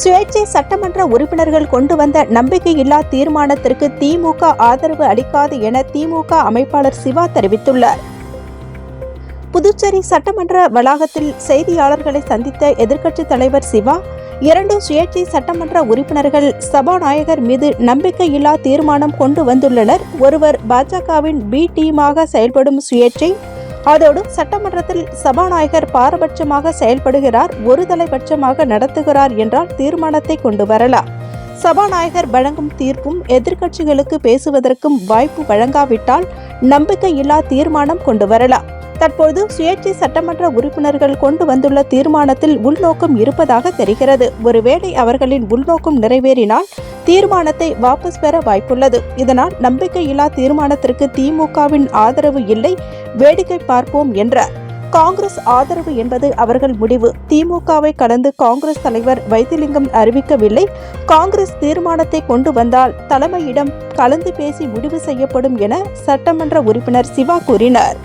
சுயேட்சை சட்டமன்ற உறுப்பினர்கள் கொண்டு வந்த நம்பிக்கையில்லா தீர்மானத்திற்கு திமுக ஆதரவு அளிக்காது என திமுக அமைப்பாளர் சிவா தெரிவித்துள்ளார். புதுச்சேரி சட்டமன்ற வளாகத்தில் செய்தியாளர்களை சந்தித்த எதிர்க்கட்சித் தலைவர் சிவா இரண்டு சுயேட்சை சட்டமன்ற உறுப்பினர்கள் சபாநாயகர் மீது நம்பிக்கையில்லா தீர்மானம் கொண்டு வந்துள்ளனர். ஒருவர் பாஜகவின் பி டீமாக செயல்படும் சுயேட்சை அதோடு சட்டமன்றத்தில் சபாநாயகர் பாரபட்சமாக செயல்படுகிறார் ஒரு தலைபட்சமாக நடத்துகிறார் என்றால் தீர்மானத்தை கொண்டு வரலாம். சபாநாயகர் வழங்கும் தீர்ப்பும் எதிர்க்கட்சிகளுக்கு பேசுவதற்கும் வாய்ப்பு வழங்காவிட்டால் நம்பிக்கையில்லா தீர்மானம் கொண்டு வரலாம். தற்போது சுயேட்சை சட்டமன்ற உறுப்பினர்கள் கொண்டு வந்துள்ள தீர்மானத்தில் உள்நோக்கம் இருப்பதாக தெரிகிறது. ஒருவேளை அவர்களின் உள்நோக்கம் நிறைவேறினால் தீர்மானத்தை வாபஸ் பெற வாய்ப்புள்ளது. இதனால் நம்பிக்கையில்லா தீர்மானத்திற்கு திமுகவின் ஆதரவு இல்லை வேடிக்கை பார்ப்போம் என்றார். காங்கிரஸ் ஆதரவு என்பது அவர்கள் முடிவு. திமுகவை கலந்து காங்கிரஸ் தலைவர் வைத்திலிங்கம் அறிவிக்கவில்லை. காங்கிரஸ் தீர்மானத்தை கொண்டு வந்தால் தலைமையிடம் கலந்து பேசி முடிவு செய்யப்படும் என சட்டமன்ற உறுப்பினர் சிவா கூறினார்.